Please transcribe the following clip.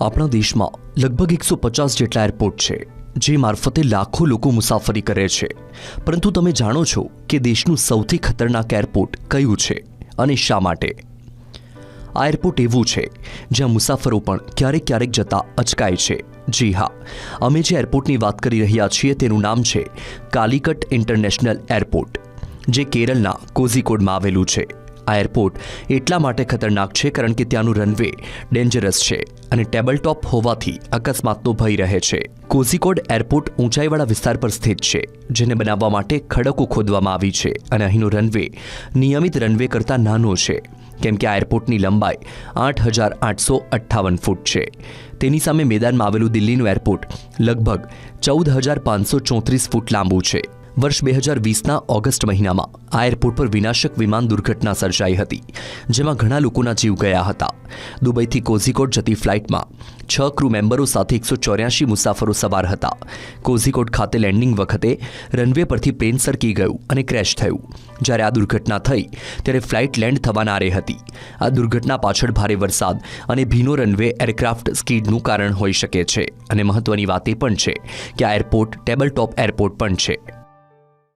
આપણા દેશમાં લગભગ એકસો પચાસ જેટલા એરપોર્ટ છે, જે મારફતે લાખો લોકો મુસાફરી કરે છે. પરંતુ તમે જાણો છો કે દેશનું સૌથી ખતરનાક એરપોર્ટ કયું છે અને શા માટે? આ એરપોર્ટ એવું છે, જ્યાં મુસાફરો પણ ક્યારેક ક્યારેક જતા અચકાય છે. જી હા, અમે જે એરપોર્ટની વાત કરી રહ્યા છીએ તેનું નામ છે કાલિકટ ઇન્ટરનેશનલ એરપોર્ટ, જે કેરળના કોઝિકોડમાં આવેલું છે. આ એરપોર્ટ. એટલા માટે ખતરનાક છે કારણ કે ત્યાંનું રનવે ડેન્જરસ છે અને ટેબલ ટોપ હોવાથી અકસ્માતનો ભય રહે છે. કોઝિકોડ એરપોર્ટ ઊંચાઈવાળા વિસ્તાર પર સ્થિત છે, જેને બનાવવા માટે ખડકો ખોદવામાં આવી છે અને અહીંનો રનવે નિયમિત રનવે કરતાં નાનો છે. કેમ કે આ એરપોર્ટની લંબાઈ આઠ હજાર આઠસો અઠ્ઠાવન ફૂટ છે. તેની સામે મેદાનમાં આવેલું દિલ્હીનું એરપોર્ટ લગભગ ચૌદ હજાર પાંચસો ચોત્રીસ ફૂટ લાંબુ છે. વર્ષ બે હજાર વીસના ઓગસ્ટ મહિનામાં આ એરપોર્ટ પર વિનાશક વિમાન દુર્ઘટના સર્જાઈ હતી, જેમાં ઘણા લોકોના જીવ ગયા હતા. દુબઈથી કોઝિકોડ જતી ફ્લાઇટમાં છ ક્રૂ મેમ્બરો સાથે એકસો ચોર્યાસી મુસાફરો સવાર હતા. કોઝિકોડ ખાતે લેન્ડિંગ વખતે રનવે પરથી પ્લેન સરકી ગયું અને ક્રેશ થયું. જ્યારે આ દુર્ઘટના થઈ, ત્યારે ફ્લાઇટ લેન્ડ થવાના આરે હતી. આ દુર્ઘટના પાછળ ભારે વરસાદ અને ભીનો રનવે એરક્રાફ્ટ સ્કીડનું કારણ હોઈ શકે છે. અને મહત્વની વાત એ પણ છે કે આ એરપોર્ટ ટેબલ ટોપ એરપોર્ટ પણ છે.